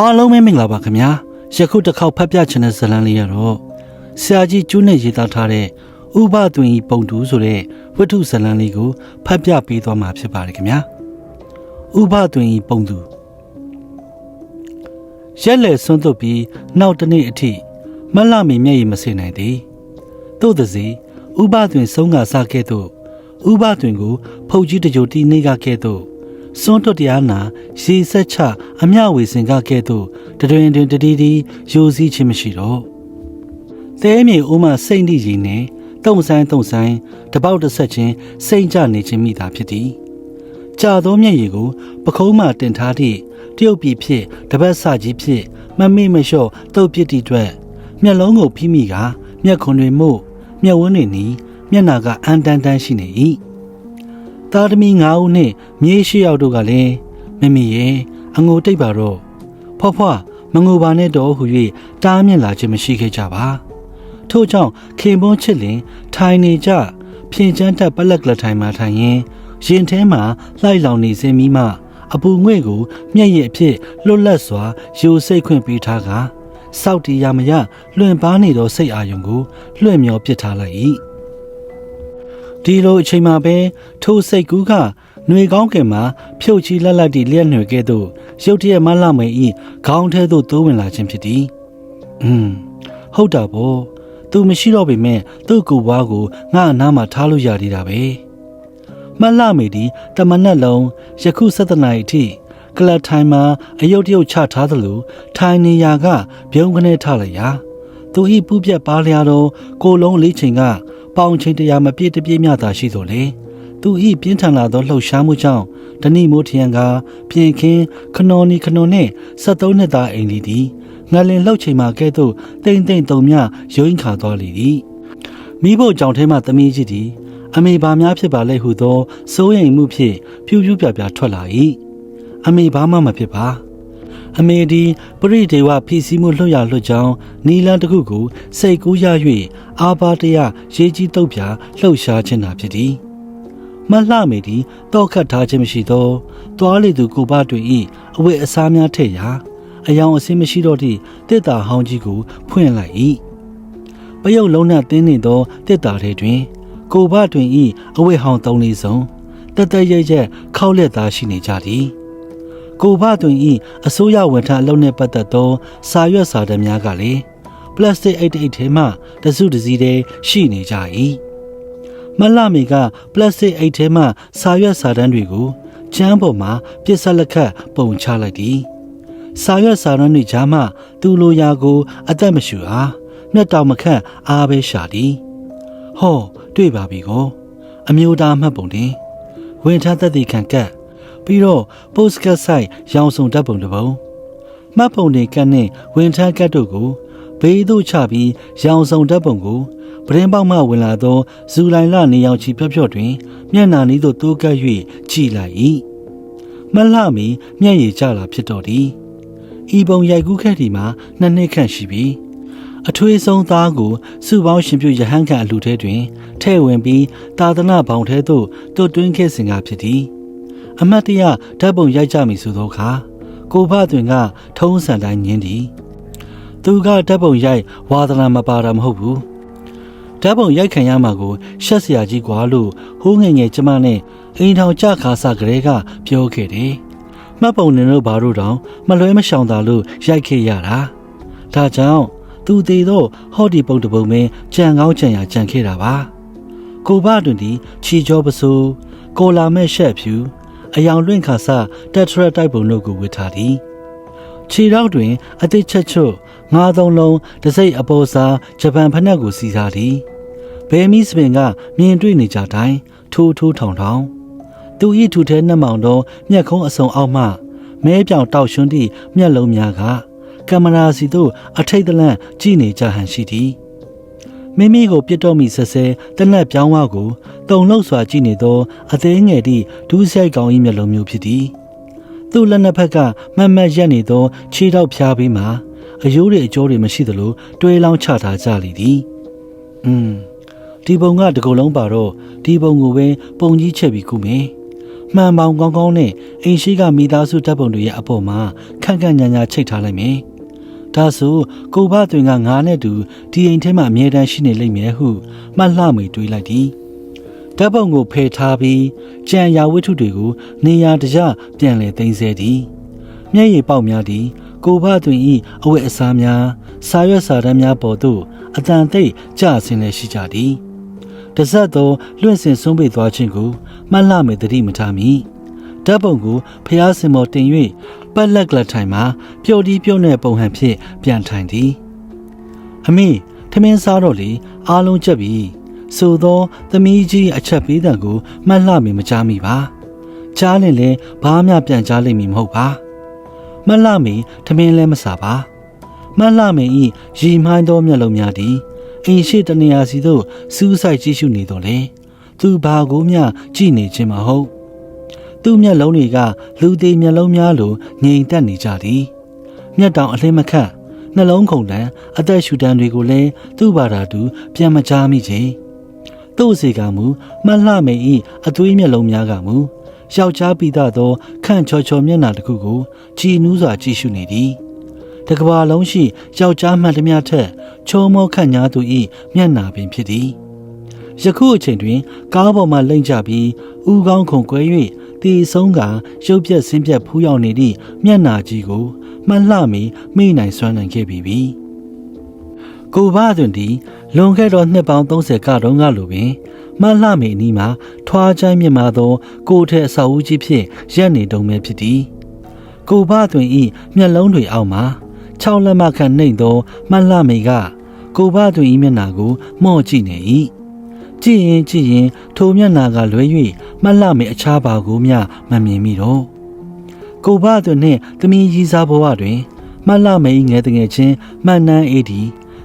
အားလုံးပဲမင်္ဂလာပါခင်ဗျာယခုတစ်ခေါက်ဖတ်ပြချင်တဲ့ဇာတ်လမ်းလေးကတော့ဆရာကြီးကျူးနဲ့ရေးသားထားတဲ့ဥပသွင်ဤပုံတူဆိုတဲ့ဝတ္ထုဇာတ်လမ်းလေးကိုဖတ်ပြပေးသွားမှာဖြစ်ပါတယ်ခင်ဗျာဥပသွင်ဤပုံတူရက်လက်ဆွန်းသွတ်ပြီးနောက်တစ်နေ့အထိမလှမီမျက်ရည်မစင်နိုင်သေးသို့သည်စီဥပသွင်ဆုံးကစားခဲ့သို့ဥပသွင်ကိုဖုတ်ကြီးတကြိုတီနေကခဲ့သို့ စွန်းတွတ်တရားနာရေဆက်ချအမျှဝေစင်ကကဲ့သို့တတွင်တွင်တတီးတီးရိုစည်းခြင်းမရှိတော့သဲမြေအိုးမှစိတ်နှိရည်နဲ့တုံဆိုင်တုံဆိုင်တပေါက်တစ်ဆက်ချင်းစိတ်ကြနေခြင်းမိတာဖြစ်သည်ကြာသောမျက်ရည်ကိုပခုံးမှတင်ထားသည့်တရုတ်ပြည်ဖြစ်တပတ်စကြီးဖြစ်မမေ့မလျှော့တုတ်ပြစ်တီအတွက်မျက်လုံးကိုဖိမိကမျက်ခွန်တွေမှုမျက်ဝန်းတွေနီးမျက်နာကအန်တန်တန်ရှိနေ၏ သားသမီး၅ဦးနှင့်မြေးရှိယောက်တို့ကလည်းမမေရဲ့အငိုတိတ်ပါတော့ဖွားဖွားမငိုပါနဲ့တော့ဟု၍တားမြင့်လာခြင်းမရှိခဲ့ကြပါထို့ကြောင့်ခင်ပွန်းချစ်လင်ထိုင်နေကြဖြင်ချမ်းတက်ပလက်ကလထိုင်မှထိုင်ရင်ရင်ထဲမှာလှိုက်လောင်နေစေမိမှ အပူငွေ့ကိုမျက်ရည်အဖြစ်လွတ်လပ်စွာယူစိတ်ခွင့်ပေးထားကစောက်တီရမရလွင့်ပါနေသောစိတ်အာယုံကိုလွှဲ့မျောပစ်ထားလိုက်၏ ဒီလိုအချိန်မှာပဲထိုစိတ်ကူးကຫນွေကောင်းကင်မှာဖြုတ်ချီလက်လက်တီလျက်ຫນွေကဲ့သို့ရုတ်တရက်မလှမေဤခေါင်းထဲသို့တိုးဝင်လာခြင်းဖြစ်သည်။อืมဟုတ်တာပေါ့။ तू မရှိတော့ပေမဲ့သူ့ကိုယ်ဘွားကိုငါ့အနားမှာထားလို့ရသေးတာပဲ။မလှမေဒီတမနက်လုံးယခု7နာရီအထိကလပ်ထိုင်မှာအယုတ်တယုတ်ချထားသလိုထိုင်နေရာကပြုံးကနေထလိုက်ရာသူဤပူပြက်ပါလျာတော့ကိုယ်လုံးလေးချိန်က ပေါင်ချိန်တရာမပြည့်တပြည့်မြတာရှိဆိုလေသူဤပြင်းထန်လာသောလှုပ်ရှားမှုကြောင့်တဏိမိုးထျံကပြင်ခင်းခနော်နီခနော်နဲ့73နှစ်သားအိမ်လီသည်ငလင်လှုပ်ချိန်မှာကဲ့သို့တိမ်တိမ်တုံမြရုံးခါသွားလေသည်မိဖို့ကြောင့်ထဲမှသမီးကြီးသည်အမေဘာများဖြစ်ပါလဲဟုသောစိုးရိမ်မှုဖြင့်ဖြူးဖြူးပြပြထွက်လာ၏အမေဘာမှမဖြစ်ပါ အမေဒီပရိဒေဝဖိစီးမှုလွတ်ရလွတ်ကြောင်းနီလန်းတစ်ခုကိုစိတ်ကူးရ၍အာဘာတရရေးကြီးတုတ်ပြလှုပ်ရှားခြင်းသာဖြစ်သည်မလှမေသည်တောက်ခတ်ထားခြင်းမရှိသောသွားလေသူကိုဘတွင်ဤအဝတ်အစားများထည့်ရာအယောင်အစင်းမရှိတော့သည့်တစ်တာဟောင်းကြီးကိုဖွင့်လိုက်၏ပယုတ်လုံးနှံတင်းနေသောတစ်တာထဲတွင် ကိုဘတွင်ဤအဝတ်ဟောင်းသုံးလေးစုံတတရရက်ခောက်လက်သားရှိနေကြသည် ကိုဘတွင်ဤအစိုးရဝန်ထမ်းအလုပ်နှင့်ပတ်သက်သောစာရွက်စာတမ်းများကလည်းပလတ်စတစ်အိတ်အိတ်ထဲမှတစုတစည်းတည်းရှိနေကြ၏မလှမေကပလတ်စတစ်အိတ်ထဲမှစာရွက်စာတမ်းတွေကိုချမ်းပေါ်မှာပြစ်ဆက်လက်ခတ်ပုံချလိုက်သည်စာရွက်စာတမ်းတွေကြားမှသူ့လိုရာကို အသက်မရှူအားမျက်တောင်မခန့်အားပဲရှာသည်ဟောတွေ့ပါပြီကိုအမျိုးသားမှတ်ပုံတင်ဝင်ထားသက်သေခံကတ် ပြီးတော့ postcard site ရောင်စုံဓာတ်ပုံတစ်ပုံမှတ်ပုံတွေကတ်နဲ့ဝင်ထားကတ်တို့ကိုဘေးသို့ချပြီးရောင်စုံဓာတ်ပုံကိုပရင်ပေါက်မှဝင်လာသောဇူလိုင်လနေရောင်ချီဖြော့ဖြော့တွင်မျက်နာနီးသို့တိုးကပ်၍ကြည်လိုက်၏မလှမီမျက်ရည်ကျလာဖြစ်တော်သည်ဤပုံရိုက်ကူးခဲ့ဒီမှာနှစ်နှစ်ခန့်ရှိပြီအထွေးဆုံးသားကိုစုပေါင်းရှင်ပြုရဟန်းခံအလူထဲတွင်ထဲ့ဝင်ပြီးတာသနာဘောင်ထဲသို့တွတ်တွင်းခဲ့စဉ်ကဖြစ်သည် အမတ်တရဓာတ်ပုံရိုက်ကြမည်ဆိုသောအခါကိုဖတွင်က ထုံးစံတိုင်းညင်းသည်သူကဓာတ်ပုံရိုက်ဝါသနာမပါတာမဟုတ်ဘူးဓာတ်ပုံရိုက်ခံရမှာကိုရှက်စရာကြီးกว่าလို့ဟိုးငယ်ငယ်ကျမနဲ့အိမ်ထောင်ကြခါစားကလေးကပြောခဲ့တယ်မှတ်ပုံနေတို့ဘာလို့တောင်မလွဲမရှောင်တာလို့ရိုက်ခဲ့ရတာဒါကြောင့်သူသေးတော့ဟော့ဒီပုံတပုံပဲကြံကောင်းကြံရကြံခဲ့တာပါကိုဘတွင်ဒီချီကြောပစိုးကိုလာမဲ့ရှက်ဖြူ အယောင်လွင့်ခါစတက်ထရက်တိုက်ပုံတို့ကိုဝတ်ထားသည်ခြေထောက်တွင် အသစ်ချက်ချွတ်ငါးသုံးလုံးတစိမ့်အပေါ်စားဂျပန်ဖက်နှက်ကိုစီထားသည်ဘဲမီစပင်ကမြင်တွေ့နေကြတိုင်းထိုးထိုးထောင်ထောင်သူဤထူထဲနှက်မောင်သောမျက်ခုံးအစုံအောက်မှမဲပြောင်တောက်ရွှန်းသည့်မျက်လုံးများကကင်မရာစီသို့အထိတ်တလန့်ကြည့်နေကြဟန်ရှိသည် မိမိကိုပြစ်တော့မိဆဆဲတနက်ပြောင်းဝကိုတုံလောက်စွာကြည့်နေသောအသေးငယ်သည့်ဒူးဆိုင်ကောင်၏မျက်လုံးမျိုးဖြစ်သည်သူ့လက်နှစ်ဖက်ကမတ်မတ်ရက်နေသောခြေထောက်ဖျားပြီးမှအယိုးတွေအကျိုးတွေမရှိသလိုတွေးလောင်းချထားကြလိသည်။อืมဒီပုံကတကုတ်လုံးပါတော့ဒီပုံကိုပဲပုံကြီးချက်ပြီးကုမယ်။မှန်ပေါင်ကောင်းကောင်းနဲ့အိမ်ရှိကမိသားစုတပ်ပုံတွေရဲ့အပေါ်မှာခန့်ခန့်ညာညာချိတ်ထားလိုက်မယ်။ ဒါဆိုကိုဘသွင်ကငါနဲ့တူဒီအိမ်ထဲမှာအမြဲတမ်းရှိနေလိမ့်မယ်ဟုမှတ်လှမေတွေးလိုက်သည်။တပ်ပုံကိုဖယ်ထားပြီးကြံရာဝတ္ထုတွေကိုနေရာတကျပြန်လည်သိမ်းဆဲသည်။မျက်ရည်ပေါက်များသည်ကိုဘသွင်၏အဝတ်အစားများစာရွက်စာတမ်းများပေါ်သို့အတန်သိပ်ကျဆင်းလည်းရှိကြသည်။တစက်သောလွင့်စင်ဆုံးပေသွားခြင်းကိုမှတ်လှမေတတိမထားမီဓာတ်ပုံကိုဖျားစင်မော်တင်၍ ပတ်လက်ကလထိုင်မှာပျော်ဒီပြုံးတဲ့ပုံဟန်ဖြင့်ပြန်ထိုင်သည်အမေထမင်းစားတော့လေအားလုံးချက်ပြီဆိုသောသမီးကြီးအချက်ပေးတဲ့ကိုမှတ်လှမေမကြားမိပါကြားရင်လည်းဘာမှပြန်ကြားလိမ့်မည်မဟုတ်ပါမှတ်လှမေထမင်းလည်းမစားပါမှတ်လှမေဤရီမိုင်းသောမျက်လုံးများသည်အိမ်ရှိတနေရာစီသို့စူးစိုက်ကြည့်ရှုနေတော့လေသူဘာကိုမျှကြည့်နေခြင်းမဟုတ် သူ့မျက်လုံးတွေကလူသေးမျက်လုံးများလိုငြိမ်သက်နေကြသည်မျက်တောင်အလင်းမခတ်နှလုံးခုန်တန်းအသက်ရှူတန်းတွေကိုလည်းသူ့ဘာသာသူပြန်မကြားမိချေသူ့စီကမူမလှမေဤအသွေးမျက်လုံးများကမူယောက်ျားပိသသောခန့်ချော်ချော်မျက်နှာတစ်ခုကိုကြည်နူးစွာကြည့်ရှုနေသည်တကဘာလုံးရှိယောက်ျားမှန်သမျှထက်ချုံမောခန့်ညာသူဤမျက်နှာပင်ဖြစ်သည်ယခုအချိန်တွင် ကားပေါ်မှလိမ့်ကြပြီးဥကောင်းခုန်ကွဲ၍ တီဆုံးကရုပ်ပြက်ဆင်းပြက်ဖူးရောက်နေသည့်မျက်နှာကြီးကိုမှန်လှမီမိနိုင်စွမ်းနိုင်ခဲ့ပြီပြီကိုဘတွင်ဒီလွန်ခဲ့သောနှစ်ပေါင်း30ကတုန်းကလိုပင်မှန်လှမီအနီးမှာထွားချိုင်းမြမာသော ကိုထဲအစာအုပ်ကြီးဖြင့်ရက်နေတုံပဲဖြစ်သည်ကိုဘတွင်ဤမျက်လုံးတွေအောက်မှာ6လက်မခန့်နှိမ့်သောမှန်လှမီကကိုဘတွင်ဤမျက်နှာကိုမော့ကြည့်နေ၏ ကြည့်ရင်ကြည့်ရင်ထိုမျက်နှာကလွဲ၍မလှမေအခြားပါကိုမျှမမြင်မိတော့ကိုဘသူနှင့်သမီးကြီးစားဘဝတွင်မလှမေငယ်တငယ်ချင်းမှန်နန်းအေးဒီ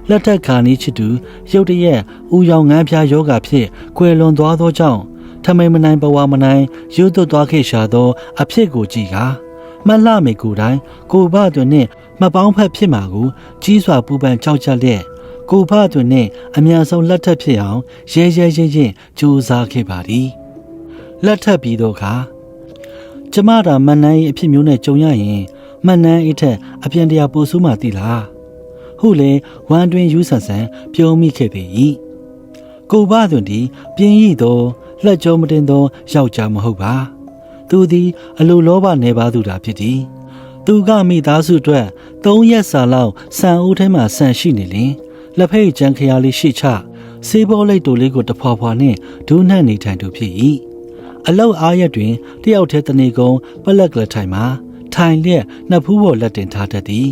လက်ထက်ခါနီးချစ်သူရုတ်တရက်ဥယောင်ငန်းပြားယောဂဖြင့်ကွယ်လွန်သွားသောကြောင့်ထမိန်မနိုင်ဘဝမနိုင်ရုတ်သွသွားခဲ့ရှာသော အဖြစ်ကိုကြည့်ကာမလှမေကိုယ်တိုင်ကိုဘသူနှင့်မပေါင်းဖက်ဖြစ်မှာကိုကြီးစွာပူပန်ကြောက်ကြလျက် ကိုဖအတွင်နဲ့အမြန်ဆုံးလက်ထပ်ဖြစ်အောင်ရဲရဲရဲရဲကြိုးစားခဲ့ပါသည်လက်ထပ်ပြီးတော့ခါကျမတာမန်နန်း၏အဖြစ်မျိုးနဲ့ကြုံရရင်မန်နန်း၏ထက်အပြန်တရာပိုဆိုးမှသိလားဟုလေဝမ်းတွင်ယူဆန်ဆန်ပြုံးမိခဲ့ပေ၏ကိုဘတွင်ဒီပြင်းရည်သောလက်ကြောမတင်သောယောက်ျားမဟုတ်ပါသူသည်အလိုလောဘနေပါသူတာဖြစ်သည်သူကမိသားစုအတွက်၃ရက်စာလောက်ဆန်အိုးထဲမှာဆန်ရှိနေလင် လက်ဖက်ကြံခရာလေးရှိချစေးဘောလိတ်တိုလေးကိုတဖွာဖွာနှင့်ဒူးနှံ့နေထိုင်သူဖြစ်၏အလောက်အားရက်တွင်တယောက်တည်းတနေကုန်ပလက်ကလထိုင်မှာထိုင်လျက်နှစ်ဖူးပေါ်လက်တင်ထားတတ်သည်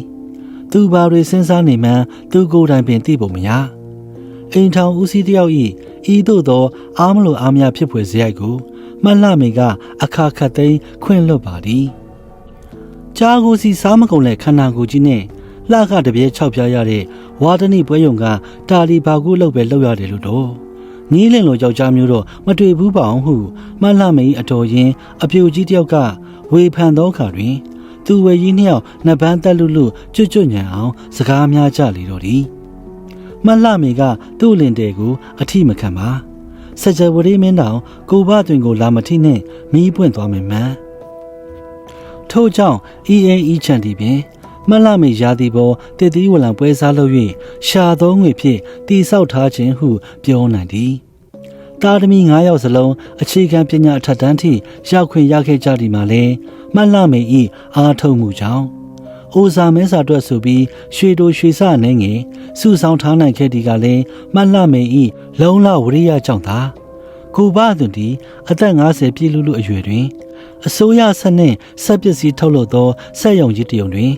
သူဘာတွေစဉ်းစားနေမှန်းသူကိုယ်တိုင်ပင်သိပုံမရအိမ်ထောင်ဦးစီးတယောက်၏ဤသို့သော အားမလိုအားမရဖြစ်ဖွယ်စရိုက်ကိုမလှမေက အခါခတ်သိမ်းခွင့်လွတ်ပါသည်ကြားကိုစီစားမကုန်တဲ့ခန္ဓာကိုယ်ကြီးနဲ့လှခတပြဲ၆ပြားရတဲ့ ဝါဒနိပွဲယုံကတာလီဘာကူလောက်ပဲလောက်ရတယ်လို့တော့ညီးလင်လိုယောက်ျားမျိုးတော့မတွေ့ဘူးပါအောင်ဟုမှတ်လှမေးအတော်ရင်အပြိုကြီးတယောက်ကဝေဖန်သောအခါတွင် သူဝယ်ကြီးနှစ်ယောက်နှစ်ပန်းတက်လူလူကျွတ်ကျွတ်ညံအောင်စကားများကြလေတော့သည်မှတ်လှမေကသူ့လင်တဲကိုအထိမခံပါစကြဝဠာမင်းတောင်ကိုဘတွင်ကိုလာမထိနှင့်မီးပွင့်သွားမယ်မှန်ထို့ကြောင့်အီအေအီချန်တီပင် မလှမေရာသီပေါ်တည်တည်ဝလံပွဲစားလုပ်၍ရှာသောငွေဖြင့်တိဆောက်ထားခြင်းဟုပြောနိုင်သည်တာသမီ9ယောက်စလုံးအခြေခံပညာအထက်တန်းထိရောက်ခွင့်ရခဲ့ကြသည်မှာလဲမလှမေ၏အားထုတ်မှုကြောင့်အိုဇာမဲစာအတွက်ဆိုပြီးရွှေတိုရွှေစနေငယ်စုဆောင်ထားနိုင်ခဲ့ဒီကလည်းမလှမေ၏လုံလဝရိယကြောင့်သာကိုဘသူတီအသက်50ပြည့်လူလူအရွယ်တွင်အစိုးရဆက်နှင့်ဆက်ပစ္စည်းထုတ်လုပ်သောစက်ရုံကြီးတရုံတွင်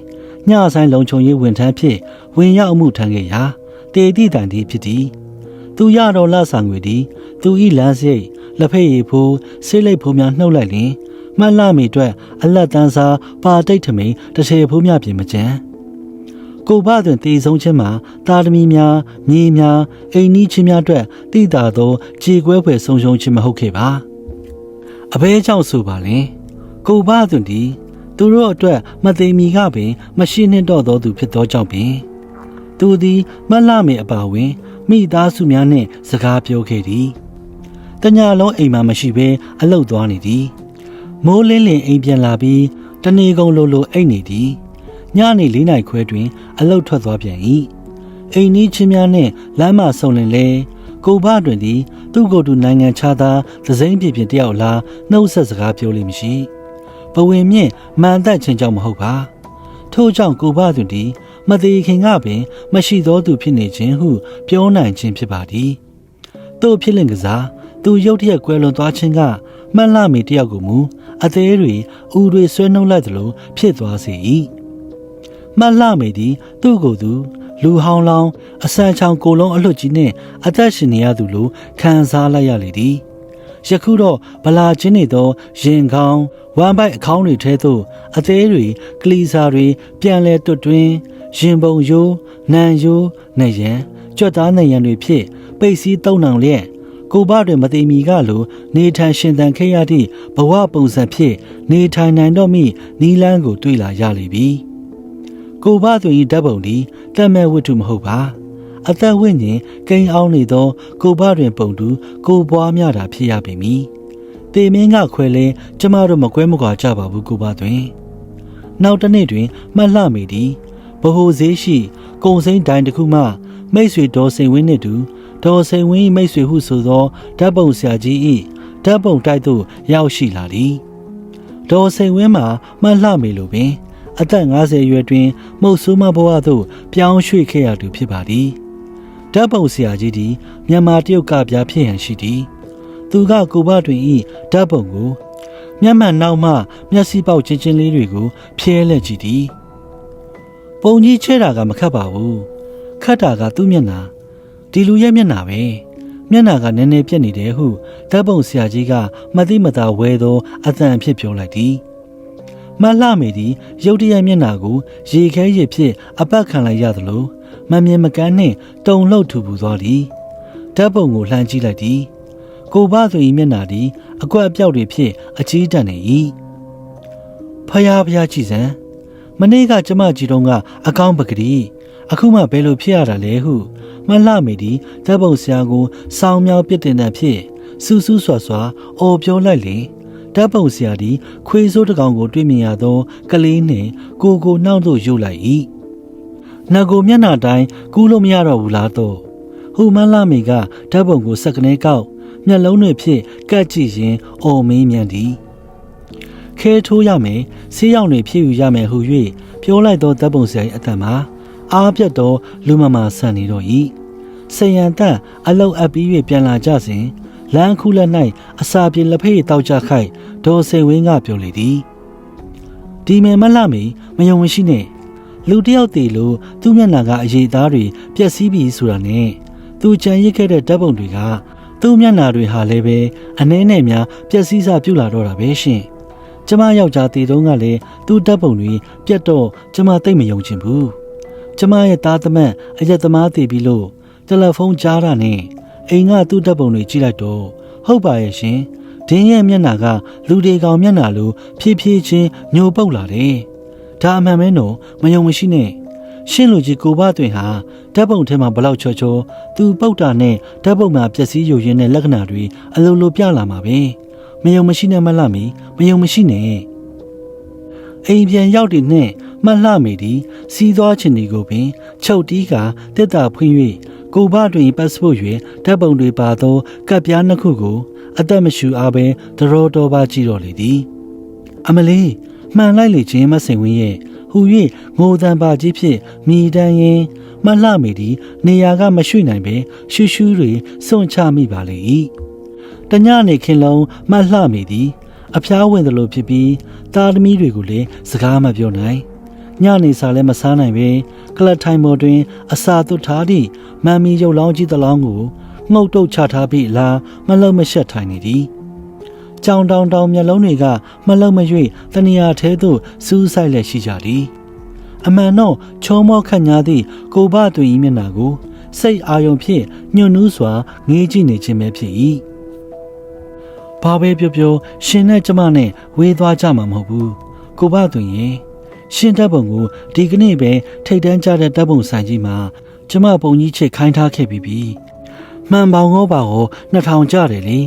ညဆိုင်လုံခြုံရေးဝန်ထမ်းဖြစ်ဝင်ရောက်မှုထမ်းခဲ့ရာတေတိတန်သည်ဖြစ်သည်သူရတော်လဆံငွေသည်သူဤလမ်းစိတ်လက်ဖက်ရည်ဖိုးဆေးလိပ်ဖိုးများနှုတ်လိုက်လျင်မှတ်လမီအတွက်အလက်တန်းစားပါတိတ်ထမိန်တစ်ချေဖိုးများပြင်မကြံကိုဘတွင်တည်ဆုံးခြင်းမှာတာသမီများမြေများအိမ်နီးချင်းများအတွက်တည်တာသောခြေကွဲဖွယ်ဆုံးရှုံးခြင်းမဟုတ်ခဲ့ပါအဘဲကြောင့်ဆိုပါလင်ကိုဘတွင်ဒီ သူတို့အတွက်မသိမီကပင် မရှိနှင့်တော့သောသူဖြစ်သောကြောင့်ပင်သူသည်မလှမေအပါဝင်မိသားစုများနှင့်စကားပြောခဲ့သည်တညာလုံးအိမ်မှာမရှိဘဲအလုတ်သွားနေသည်မိုးလင်းလင်းအိမ်ပြန်လာပြီးတနေကုန်လိုလိုအိတ်နေသည်ညနေ၄နာရီခွဲတွင် အလုတ်ထွက်သွားပြန်၏အိမ်နီးချင်းများနှင့်လမ်းမဆုံလင်လဲကိုဘတွင်သည် သူ့ကိုယ်သူနိုင်ငံခြားသားသစိမ့်ပြပြတယောက်လားနှုတ်ဆက်စကားပြောလိမ့်မရှိ ဘဝင်မြင့်မှန်သက်ခြင်းကြောင့်မဟုတ်ပါထို့ကြောင့်ကိုဘတွင်သည်မသေးခင်ကပင် မရှိသောသူဖြစ်နေခြင်းဟုပြောနိုင်ခြင်းဖြစ်ပါသည်တို့ဖြစ်လင်ကစားသူရုတ်တရက်ကွယ်လွန်သွားခြင်းကမှတ်လမီတယောက်ကိုမူအသေးတွေဥတွေဆွဲနှုတ်လိုက်သလိုဖြစ်သွားစေ၏မှတ်လမီသည် သူ့ကိုယ်သူ လူဟောင်းလောင်းအဆန်ချောင်ကိုလုံးအလွတ်ကြီးနှင့်အသက်ရှင်နေရသူလိုခံစားလိုက်ရလေသည် ယခုတော့ဗလာချင်းနေသောရင်ကောင်းဝမ်းပိုက်အခေါင်းတွေထဲသို့အသေးတွေကလီစာတွေပြန်လဲတွတ်တွင်းရင်ပုံယိုးနံယိုးနှရံကြွက်သားနှရံတွေဖြင့်ပိတ်စည်းတုံနှောင်လျက်ကိုဘတွင်မတိမီကလိုနေထိုင်ရှင်သန်ခဲ့ရသည့်ဘဝပုံစံဖြင့်နေထိုင်နိုင်တော့မိနီလန်းကိုတွေ့လာရလိမ့်ပြီကိုဘတွင်ဓာတ်ပုံသည်တတ်မဲ့ဝတ္ထုမဟုတ်ပါ အသက်ဝိညာဉ်ကိန်းအောင်နေသော ကိုဘတွင်ပုံတူကိုပွားများတာဖြစ်ရပေမည်တေမင်းကခွဲလဲကျမတို့မကွဲမကွာကြပါဘူးကိုဘတွင်နောက်တစ်နေ့တွင်မှတ်လှမိသည်ဗဟိုဈေးရှိကုံစိမ်းတိုင်းတစ်ခုမှ မိတ်ဆွေတော်စိန်ဝင်းနှင့်တူဒေါ်စိန်ဝင်း၏မိတ်ဆွေဟုဆိုသောဓာတ်ပုံဆရာကြီး၏ဓာတ်ပုံတိုက်သို့ရောက်ရှိလာသည်ဒေါ်စိန်ဝင်းမှာမှတ်လှမေလိုပင် အသက်50အရွယ်တွင်မှုတ်ဆိုးမဘဝသို့ပြောင်းရွှေ့ခဲ့ရသူဖြစ်ပါသည် ဓာတ်ပုံဆရာကြီးသည်မြန်မာတရုတ်ကပြားဖြစ်ဟန်ရှိသည်သူကကိုဘတွင်၏ဓာတ်ပုံကိုမျက်မှန်နောက်မှမျက်စိပေါက်ချင်းချင်းလေးတွေကိုဖြဲလက်ကြည့်သည်ပုံကြီးချဲတာကမခတ်ပါဘူးခတ်တာကသူ့မျက်နှာဒီလူရဲ့မျက်နှာပဲမျက်နှာကနည်းနည်းပြက်နေတယ်ဟုဓာတ်ပုံဆရာကြီးကမသိမသာဝဲသောအသံအဖြစ်ပြောလိုက်သည်မလှမေသည်ရုတ်တရက်မျက်နှာကိုရေခဲရည်ဖြင့်အပတ်ခံလိုက်ရသလို မမြင်မကန်းနှင့်တုံလှုပ်ထူပူသွားသည်ဓာတ်ပုံကိုလှမ်းကြည့်လိုက်သည်ကိုဘဆို၏မျက်နှာသည်အကွက်အပြောက်တွေဖြင့်အချီးတက်နေ၏ဖယားဖယားကြည့်စမ်းမနေ့ကကျမကြည့်တော့ကအကောင်းပကတိအခုမှဘယ်လိုဖြစ်ရတာလဲဟုမလှမေသည်ဓာတ်ပုံဆရာကိုစောင်းမြောင်းပြစ်တင်တဲ့ဖြစ်စူးစူးဆွာဆွာအော်ပြောလိုက်လေဓာတ်ပုံဆရာသည်ခွေးစိုးတစ်ကောင်ကိုတွေ့မြင်ရသောကလေးနှင့်ကိုကိုနှောက်သို့ယူလိုက်၏ နှကိုမျက်နှာတိုင်းကူးလို့မရတော့ဘူးလားတော့ဟူမလှမေကဓာတ်ပုံကိုစက်ကနေကောက်မျက်လုံးတွေဖြင့်ကတ်ကြည့်ရင်အော်မင်းမြန်သည်ခဲထိုးရမယ်ဆေးရောင်တွေဖြည့်ယူရမယ်ဟု၍ပြောလိုက်သောဓာတ်ပုံဆရာ၏အတန်မှာအားပြတ်သောလူမမာဆန်နေတော့၏ဆယံတန်အလုတ်အပ်ပြီး၍ပြန်လာကြစဉ်လမ်းခုလက်၌အစာပြေလက်ဖေးတောက်ကြခိုက်ဒေါ်စိန်ဝင်းကပြောလေသည်ဒီမယ်မလှမေမယုံမရှိနဲ့ လူတယောက်တည်လို့သူ့မျက်နှာကအရေးသားတွေပျက်စီးပြီဆိုတာနဲ့သူကြံရစ်ခဲ့တဲ့ဓာတ်ပုံတွေကသူ့မျက်နှာတွေဟာလည်းပဲအနှဲနဲ့များပျက်စီးစားပြုတ်လာတော့တာပဲရှင်ကျမယောက်ျားတည်တုံးကလည်းသူ့ဓာတ်ပုံတွေပြတ်တော့ကျမသိမ့်မယုံချင်ဘူးကျမရဲ့သားသမက်အရက်သမားတည်ပြီးလို့တယ်လီဖုန်းကြားတာနဲ့အိမ်ကသူ့ဓာတ်ပုံတွေကြည့်လိုက်တော့ဟုတ်ပါရဲ့ရှင်ဒင်းရဲ့မျက်နှာကလူတွေကောင်မျက်နှာလိုဖြည်းဖြည်းချင်းညိုပုတ်လာတယ် ဒါအမှန်ပဲနော်မယုံမရှိနဲ့ရှင်းလူကြီးကိုဘတွင်ဟာဓာတ်ပုံထဲမှာဘလောက်ချောချောသူပုတ်တာနဲ့ဓာတ်ပုံမှာပျက်စီးယိုရင်းတဲ့လက္ခဏာတွေအလိုလိုပြလာမှာပဲမယုံမရှိနဲ့မလှမီမယုံမရှိနဲ့အိမ်ပြန်ရောက်တဲ့နဲ့မှတ်လှမိသည်စီးသွားခြင်းဒီကိုပင်ချုပ်တီးကတက်တာဖွင့်၍ကိုဘတွင်ပတ်စပို့၍ဓာတ်ပုံတွေပါသောကပ်ပြားနှစ်ခုကို အသက်မရှူအားပဲတရောတော်ပါကြည့်တော်လေသည် အမလေး မှန်လိုက်လေခြင်းမစင်ဝင်းရဲ့ဟူ၍ငိုတံပါကြီးဖြင့်မိတန်းရင်မလှမိသည်နေရာကမရွှေ့နိုင်ပဲရှူးရှူးတွေစွန့်ချမိပါလေ၏တညနေခင်လုံးမလှမိသည်အဖျားဝင်သလိုဖြစ်ပြီးသားသမီးတွေကိုလည်းစကားမပြောနိုင်ညနေစာလည်းမစားနိုင်ပဲကလတ်ထိုင်ပေါ်တွင် အစာသွတ်ထားသည့်မမ်မီရုပ်လောင်းကြီးတစ်လောင်းကိုငုတ်တုတ်ချထားပြီးလာမလုံမရှက်ထိုင်နေသည် ကြောင်တောင်တောင်မျက်လုံးတွေကမလုံမရွေ့တနေရာထဲသို့စူးဆိုင်လက်ရှိကြသည်အမှန်တော့ချောမောခန့်ညားသည့်ကိုဘတွင်ဤမျက်နှာကို စိတ်အာယုံဖြင့်ညှို့နှူးစွာငေးကြည့်နေခြင်းပဲဖြစ်၏ဘာပဲပြောပြောရှင်နဲ့ကျမနဲ့ဝေးသွားကြမှာမဟုတ်ဘူးကိုဘတွင်ရဲ့ရှင်တပ်ပုံကိုဒီကနေ့ပဲထိတ်တန်းကြတဲ့တပ်ပုံဆိုင်ကြီးမှာကျမပုံကြီးချစ်ခိုင်းထားခဲ့ပြီးပြီမှန်ပေါင်ငေါပါကို2000ကြတယ်လေ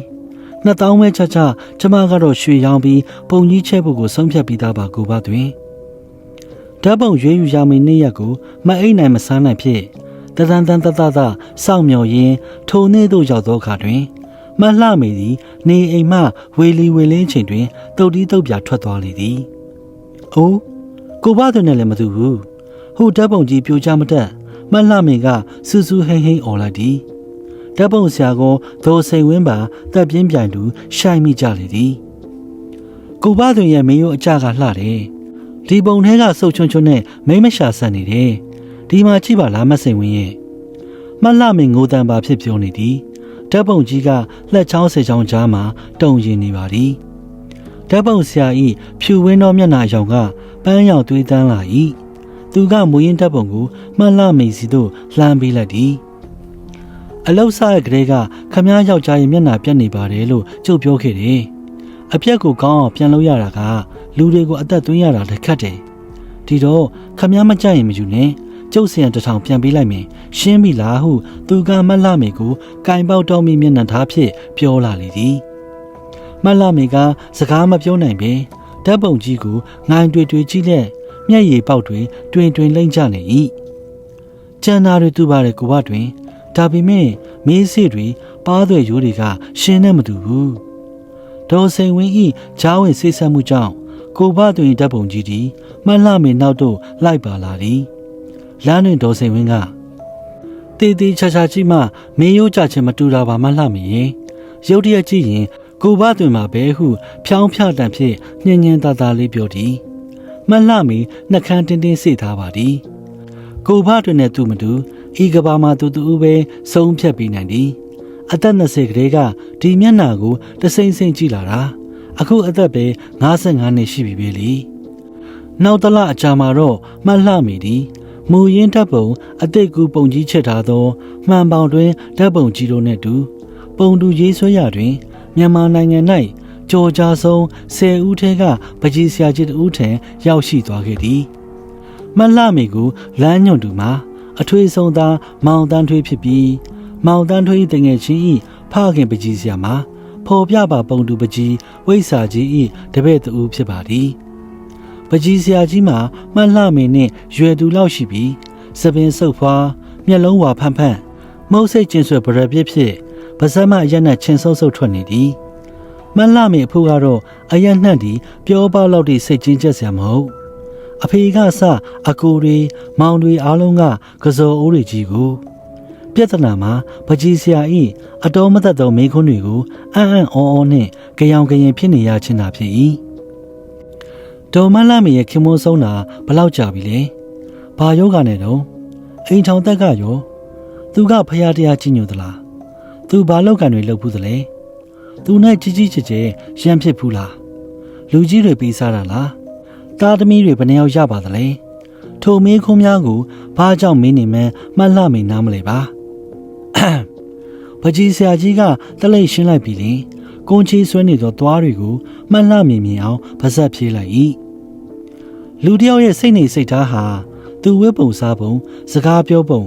နှစ်တောင်းပဲချချကျမကတော့ရွှေရောင်းပြီးပုံကြီးချဲဖို့ကိုဆုံးဖြတ်ပြီးသားပါကိုပါတွင်ဓာတ်ပုံရွေးယူရမယ့်နေ့ရက်ကိုမအိတ်နိုင်မဆန်းနိုင်ဖြစ်တသန်တန်တတတစောင့်မျှော်ရင်းထုံနေ့သို့ရောက်သောအခါတွင်မလှမေသည် နေအိမ်မှဝေလီဝေလင်းချိန်တွင်တုတ်တီးတုတ်ပြထွက်သွားလေသည်။အိုးကိုဘသူနဲ့လည်းမတူဘူး။ဟိုဓာတ်ပုံကြီးပြိုချမတက်မလှမေကစူးစူးဟိမ့်ဟိမ့်អော်လိုက်သည်။ ဓာတ်ပုံဆရာကဒိုစိန်ဝင်းပါတက်ပြင်းပြိုင်သူရှိုက်မိကြလေသည်။ကိုဘသူရဲ့မင်းရိုးအကြကလှတယ်။ဒီပုံထဲကစုပ်ချွန်းချွန်းနဲ့မိမ့်မရှာဆန်နေတယ်။ဒီမှာကြည့်ပါလားမစိန်ဝင်းရဲ့မလှမင်းငိုတန်ပါဖြစ်ပြောနေသည်ဓာတ်ပုံကြီးကလက်ချောင်းစေချောင်းကြားမှာတုံရင်နေပါသည်ဓာတ်ပုံဆရာဤဖြူဝင်းသောမျက်နှာရောင်ကပန်းရောင်သွေးတန်းလာ၏သူကမူရင်းဓာတ်ပုံကိုမှတ်လမိစီသို့လှမ်းပေးလိုက်သည် အလောက်ဆရဲ့ကလေးကခမားယောက်ျားရဲ့မျက်နှာပြတ်နေပါတယ်လို့ကြုတ်ပြောခဲ့တယ်အပြက်ကိုကောင်းအောင်ပြန်လို့ရတာကလူတွေကိုအသက်သွင်းရတာလည်းခက်တယ်ဒီတော့ခမားမကြိုက်ရင်မယူနဲ့ကျုပ်စရန်တထောင်ပြန်ပေးလိုက်မယ်ရှင်းပြီလားဟုသူကမတ်လမေကိုကင်ပေါက်တောင်းမိမျက်နှာသားဖြင့်ပြောလာလေသည်မတ်လမေကစကားမပြောနိုင်ပေဓာတ်ပုံကြီးကိုငိုင်းတွေ့တွေ့ကြည့်လက်မျက်ရည်ပေါက်တွေတွင်တွင်လိမ့်ကြနေ၏ကျန်နာတွေသူပါတဲ့ကိုဘတွင် ဒါပေမဲ့မေးစေ့တွေပါးသွဲရိုးတွေကရှင်းနဲ့မတူဘူးဒေါ်စိန်ဝင်းဤဂျားဝင်ဆိတ်ဆက်မှုကြောင့်ကိုဘတွင်ဓာတ်ပုံကြီးသည်မတ်လမေနောက်သို့လိုက်ပါလာသည်လမ်းတွင်ဒေါ်စိန်ဝင်းကတေးသေးချာချာကြီးမှမင်းရိုးကြခြင်းမတူတာပါမှလှမရင်ရုတ်တရက်ကြည့်ရင်ကိုဘတွင်မှာပဲဟု ဖြောင်းဖြတန်ဖြင့်ညင်ညင်သာသာလေးပြောသည်မလှမီနှကန်းတင်းတင်းစိတ်ထားပါသည်ကိုဘတွင်နဲ့သူမတူ ဤကဘာမှာတူတူပဲဆုံးဖြတ်ပြီးနိုင်သည်အသက်20ကလေးကဒီမျက်နှာကိုတစိမ့်စိမ့်ကြည့်လာတာအခုအသက်ပဲ55နှစ်ရှိပြီပဲလေနောက်တလအကြာမှာတော့မှတ်လှမိသည်မူရင်းဓာတ်ပုံအတိတ်ကူပုံကြီးချက်ထားသောမှန်ပေါင်တွင်ဓာတ်ပုံကြီးတို့နှင့်တူ ပုံတူရေးဆွဲရတွင်မြန်မာနိုင်ငံ၌ကြော်ကြားဆုံး10ဦးထဲကပကြီးဆရာကြီးတဦးထံရောက်ရှိသွားခဲ့သည်မလှမေကိုလမ်းညွန့်တူမှာ အထွေဆုံးသားမောင်တန်းထွေးဖြစ်ပြီးမောင်တန်းထွေးတငယ်ချင်းဤဖခင်ပကြီးဆရာမှာဖော်ပြပါပုံတူပကြီးဝိဆာကြီးဤတပည့်တူဖြစ်ပါသည်ပကြီးဆရာကြီးမှာမှတ်လှမင်းနဲ့ရွယ်သူလောက်ရှိပြီးစပင်ဆုပ်ဖွာမျက်လုံးဝဖန့်ဖန့်မုတ်စိတ်ကျင်ဆွဲပရပြစ်ဖြစ်ပါဇက်မအရက်နဲ့ချင်းဆုပ်ဆုပ်ထွက်နေသည်မှတ်လှမင်းအဖိုးကတော့အရက်နှံ့သည်ပြောပါလောက်တိစိတ်ချင်းချက်စရာမဟုတ် အဖေကစအကူတွေမောင်တွေအားလုံးကကစောအိုးတွေကြီးကိုပြဿနာမှာပကြီးဆရာဤအတော်မသက်သောမိခွန်းတွေကိုအံ့အံ့အောအောနှင့်ကြောင်ကြရင်ဖြစ်နေရခြင်းသာဖြစ်၏ဒေါ်မလာမီရဲ့ခင်မွန်းဆုံးတာဘလောက်ကြာပြီလဲဘာယောဂနဲ့တော့အိမ်ထောင်တက်ကရောသူကဖရာတရားကြီးညိုသလားသူဘာလောက်ကန်တွေလုပ်ဘူးသလဲသူနဲ့ကြီးကြီးကျယ်ကျယ်ရမ်းဖြစ်ဘူးလားလူကြီးတွေပြီးစားတာလား သားသမီးတွေဘယ်နှယောက်ရပါသလဲထိုမင်းခွန်းများကိုဘာကြောင့်မင်းနေမှန်းမှတ်လှမိန်နားမလဲပါပကြီးဆရာကြီးကတလိတ်ရှင်းလိုက်ပြီလေကုန်းချီဆွဲနေသောသွားတွေကိုမှတ်လှမြင်မြင်အောင်ပါဇက်ဖြေးလိုက်၏လူတယောက်ရဲ့စိတ်နေစိတ်ထားဟာသူဝိပုံစားပုံစကားပြောပုံ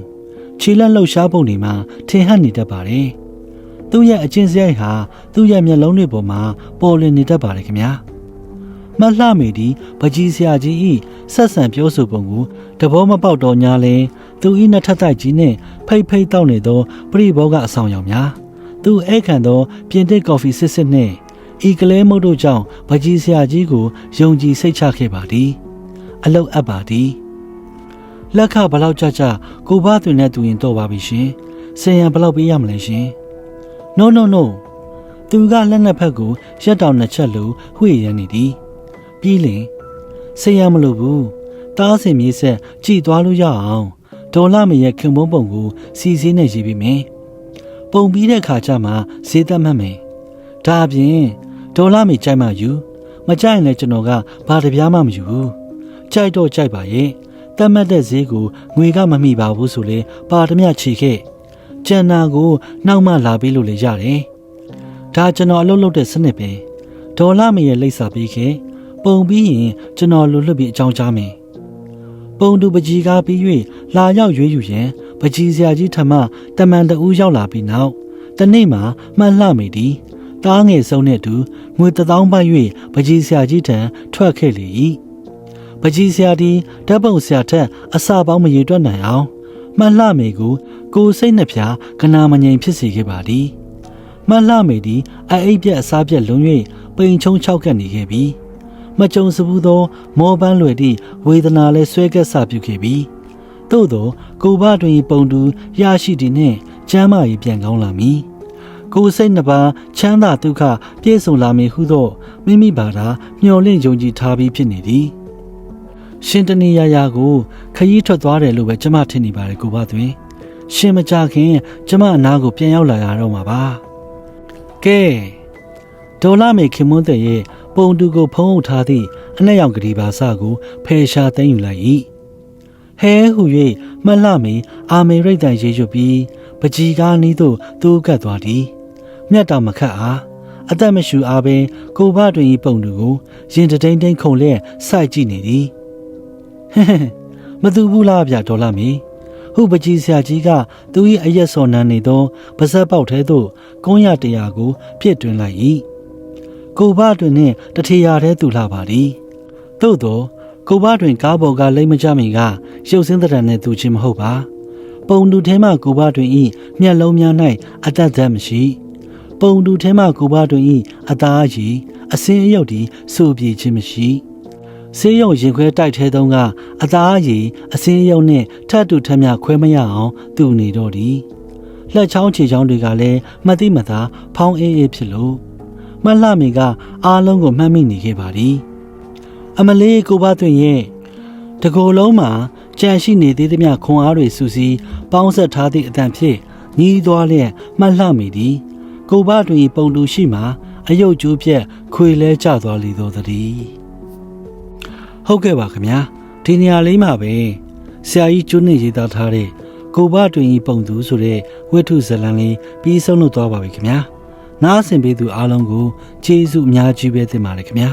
ခြေလက်လှုပ်ရှားပုံတွေမှာထင်ဟပ်နေတတ်ပါတယ်သူ့ရဲ့အချင်းစရိုက်ဟာသူ့ရဲ့မျက်လုံးတွေပေါ်မှာပေါ်လွင်နေတတ်ပါတယ်ခင်ဗျာ မလှမေဒီပကြီးဆရာကြီးဤဆက်ဆံပြောဆိုပုံကိုတဘောမပေါက်တော့ညာလဲသူဤနှစ်ထပ်တိုက်ကြီးနဲ့ဖိတ်ဖိတ်တောက်နေသောပရိဘောကအဆောင်ရောင်များသူဧခံသောပြင်သစ်ကော်ဖီစစ်စစ်နှင့်ဤကလဲမုတ်တို့ကြောင့်ပကြီးဆရာကြီးကိုယုံကြည်စိတ်ချခဲ့ပါသည်အလုတ်အပ်ပါသည်လက်ခဘလောက်ကြကြကိုဘသွင်းနဲ့သူရင်တော့ပါပြီရှင်ဆင်ရန်ဘလောက်ပေးရမလဲရှင် no no no သူကလက်နှစ်ဖက်ကိုရက်တောင်နှစ်ချက်လိုဝှေ့ရမ်းနေသည် ပြီးလင်ဆင်ရမလို့ဘူးတားစင်မြေးဆက်ကြည်သွားလို့ရအောင်ဒေါ်လာမရဲ့ခင်မုန်းပုံကိုစီစည်းနဲ့ရေးပြီးမယ်ပုံပြီးတဲ့ခါကျမှဈေးသက်မှတ်မယ်ဒါအပြင်ဒေါ်လာမကြိုက်မှယူမကြိုက်ရင်လည်းကျွန်တော်ကဘာတပြားမှမယူဘူးကြိုက်တော့ကြိုက်ပါရဲ့တတ်မှတ်တဲ့ဈေးကိုငွေကမမိပါဘူးဆိုလေပါတမျှချီခဲ့ကျန်နာကိုနောက်မှလာပေးလို့လေရတယ်ဒါကျွန်တော်အလုပ်လုပ်တဲ့စနစ်ပဲဒေါ်လာမရဲ့လိပ်စာပေးခဲ့ ပုံပြီးရင်ကျွန်တော်လူလွတ်ပြီးအကြောင်းကြားမယ်ပုံတူပကြီးကားပြီး၍လာရောက်ရွေးယူရင်ပကြီးဆရာကြီးထမတမန်တူရောက်လာပြီးနောက်တနေ့မှာမှန်လှမိသည်တားငယ်ဆုံးနဲ့အတူငွေတစ်သောင်းပိုက်၍ပကြီးဆရာကြီးထံထွက်ခဲ့လေ၏ပကြီးဆရာဒီဓာတ်ပုံဆရာထက်အစာပေါင်းမရေတွက်နိုင်အောင်မှန်လှမေကိုကိုယ်စိတ်နှဖျားကနာမငြိမ်ဖြစ်စေခဲ့ပါသည်မှန်လှမေဒီအအိပ်ပြက်အစားပြက်လုံး၍ပိန်ချုံချောက်ကပ်နေခဲ့ပြီ မကြုံစဘူးသော မောပန်းလွယ်သည့်ဝေဒနာလဲဆွဲကပ်စပြုခဲ့ပြီသို့သောကိုဘတွင်ပုံတူရရှိသည်နှင့်ကျမ်းမာရေးပြန်ကောင်းလာမည်ကိုယ်စိတ်နှစ်ပါးချမ်းသာဒုက္ခပြည့်စုံလာမည်ဟုသောမိမိဘာသာမျှော်လင့်ယုံကြည်ထားပြီးဖြစ်နေသည်ရှင်တနီယာယာကိုခရီးထွက်သွားတယ်လို့ပဲကျမထင်နေပါတယ်ကိုဘသွင်ရှင်မကြခင် ကျမအနာကိုပြန်ရောက်လာရတော့မှာပါကဲ ဒေါ်လာမေခင်မွန်းတဲ့ရဲ့ပုံတူကိုဖုံးအုပ်ထားသည့်အနက်ရောင်ကလေးပါစကိုဖယ်ရှားသိမ်းယူလိုက်၏ဟဲဟူ၍မှတ်လှမေအာမေရိတ်တန်ရေးရွတ်ပြီးပကြီးကားနီးသို့သူ့ကပ်သွားသည်မြတ်တော်မခတ်အားအသက်မရှူအားပင်ကိုဘတွင်ဤပုံတူကိုရင်တတိန်တိန်ခုန်လျက်စိုက်ကြည့်နေသည်ဟဲ့ဟဲ့မတူဘူးလားဗျဒေါ်လာမီဟုပကြီးဆရာကြီးကသူ၏အရက်စော်နန်းနေသောပါဇက်ပေါက်ထဲသို့ကုန်းရတရာကိုပြစ်တွင်လိုက်၏ ကိုဘတွင်နှင့်တထေရာထဲသူလှပါသည်သို့သောကိုဘတွင်ကားပေါ်ကလိမ့်မကြမီကရုပ်စင်းတရံနှင့်သူချင်းမဟုတ်ပါပုံတူထဲမှကိုဘတွင်ဤမျက်လုံးများ၌အသက်သက်မရှိ ပုံတူထဲမှကိုဘတွင်ဤအသားရည်အစင်းအယုတ်ဒီစူပြေခြင်းမရှိဆေးရုံရင်ခွဲတိုက်ထဲတုန်းကအသားအရည်အစင်းရုံနဲ့ထပ်တူထက်မြခွဲမရအောင်သူ့နေတော့သည်လက်ချောင်းခြေချောင်းတွေကလည်းမသိမသာဖောင်းအေးအေးဖြစ်လို့ မလှမင်ကအားလုံးကိုမှတ်မိနေခဲ့ပါသည်အမလေးကိုဘသွင်းရဲ့တကိုယ်လုံးမှာကြံရှိနေသေးသမျှခွန်အားတွေစူးစီးပေါင်းဆက်ထားသည့်အတန်ဖြင့်ညီးသွားလျက်မှတ်လှမိသည်ကိုဘတွင်ပုံတူရှိမှအယုတ်ကျိုးပြက်ခွေလဲကျသွားလေသောတည်းဟုတ်ကဲ့ပါခင်ဗျာဒီနေရာလေးမှာပဲဆရာကြီးကျွန်းနေရေးသားထားတဲ့ကိုဘတွင်ဤပုံသူဆိုတဲ့ဝိထုဇလံလေးပြီးဆုံးလို့သွားပါပြီခင်ဗျာ နားဆင်ပေးသူအားလုံးကိုကျေးဇူးအများကြီးပဲတင်ပါတယ်ခင်ဗျာ